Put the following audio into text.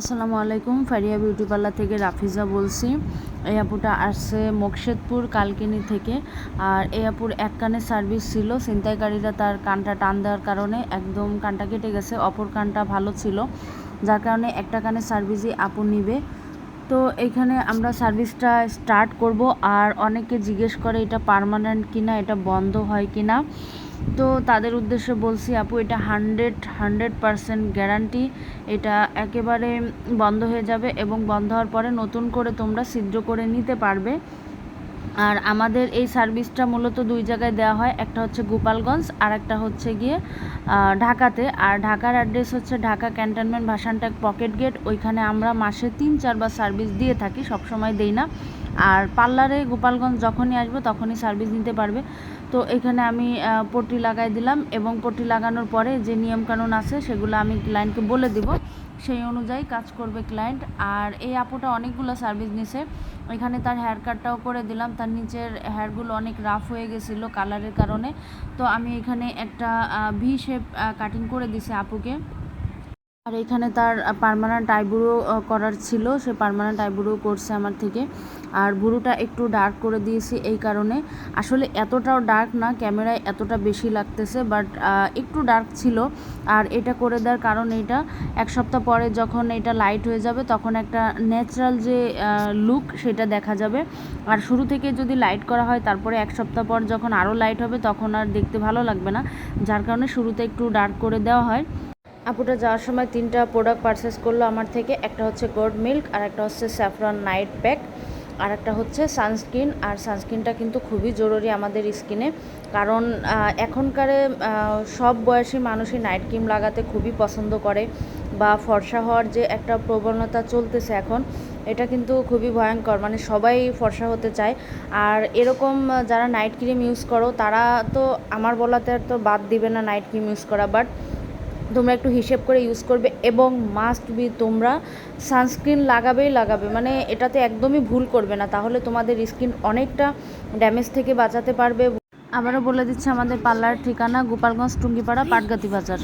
আসসালামু আলাইকুম, Faria beauty parlour থেকে রাফিজা বলছি। এই আপুটা আসছে মোকশেদপুর, কালকিনি থেকে। আর এই আপুর এক কানে সার্ভিস ছিল। ছিনতাইকারীরা তার কানটা টান দেওয়ার কারণে একদম কানটা কেটে গেছে। অপর কানটা ভালো ছিল। যার কারণে একটা কানে সার্ভিসই আপু নিবে। তো এখানে আমরা সার্ভিসটা স্টার্ট করব আর অনেকে জিজ্ঞেস করে এটা পারমানেন্ট কিনা, এটা বন্ধ হয় কিনা। তো তাদের উদ্দেশ্যে বলছি, আপু, এটা হান্ড্রেড হান্ড্রেড পারসেন্ট গ্যারান্টি। এটা একেবারে বন্ধ হয়ে যাবে এবং বন্ধ হওয়ার পরে নতুন করে তোমরা সিদ্ধ করে নিতে পারবে। আর আমাদের এই সার্ভিসটা মূলত দুই জায়গায় দেওয়া হয়, একটা হচ্ছে গোপালগঞ্জ আর একটা হচ্ছে গিয়ে ঢাকাতে। আর ঢাকার অ্যাড্রেস হচ্ছে Dhaka cantonment Bhasantek pocket gate. ওইখানে আমরা মাসে তিন, চারবার সার্ভিস দিয়ে থাকি সবসময় দেই না। আর পার্লারে গোপালগঞ্জ যখনই আসব তখনই সার্ভিস নিতে পারবে। তো এখানে আমি পট্টি লাগাই দিলাম এবং পট্টি লাগানোর পরে যে নিয়মকানুন আছে সেগুলো আমি ক্লায়েন্টকে বলে দিব। সেই অনুযায়ী কাজ করবে ক্লায়েন্ট আর এই আপুটা অনেকগুলো সার্ভিস নিছে। এখানে তার হেয়ার কাটটাও করে দিলাম, তার নিচের হেয়ারগুলো অনেক রাফ হয়ে গেছিল কালারের কারণে। তো আমি এখানে একটা ভি শেপ কাটিং করে দিছি আপুকে। আর এখানে তার পারমানেন্ট আইব্রো করার ছিল। সে পারমানেন্ট আইব্রো করছে আমার থেকে। আর বুড়োটা একটু ডার্ক করে দিয়েছি এই কারণে। আসলে এতটাও ডার্ক না, ক্যামেরায় এতটা বেশি লাগতেছে বাট একটু ডার্ক ছিল। আর এটা করে দেওয়ার কারণ এটা। এক সপ্তাহ পরে যখন এটা লাইট হয়ে যাবে, তখন একটা ন্যাচারাল যে লুক সেটা দেখা যাবে। আর শুরু থেকে যদি লাইট করা হয়, তারপরে এক সপ্তাহ পর যখন আরও লাইট হবে, তখন আর দেখতে ভালো লাগবে না। যার কারণে শুরুতে একটু ডার্ক করে দেওয়া হয়। আপুটা যাওয়ার সময় তিনটা প্রোডাক্ট পারচেস করল আমার থেকে। একটা হচ্ছে গোড মিল্ক আর একটা হচ্ছে স্যাফরন নাইট প্যাক আর একটা হচ্ছে সানস্ক্রিন আর সানস্ক্রিনটা কিন্তু খুবই জরুরি আমাদের স্কিনে কারণ এখনকারে সব বয়সী মানুষই নাইট ক্রিম লাগাতে খুবই পছন্দ করে, বা ফর্সা হওয়ার যে একটা প্রবণতা চলতেছে এখন, এটা কিন্তু খুবই ভয়ঙ্কর। মানে সবাই ফর্সা হতে চায়। আর এরকম যারা নাইট ক্রিম ইউজ করো, তারা তো, আমার বলাতে তো বাদ দিবে না নাইট ক্রিম ইউজ করা। বাট তোমরা একটু হিসেব করে ইউজ করবে এবং মাস্ট বি তোমরা সানস্ক্রিন লাগাবেই লাগাবে। মানে এটাতে একদমই ভুল করবে না, তাহলে তোমাদের স্কিন অনেকটা ড্যামেজ থেকে বাঁচাতে পারবে। আবারও বলে দিচ্ছে, আমাদের পার্লার ঠিকানা গোপালগঞ্জ টুঙ্গিপাড়া, পাটগাতি বাজার।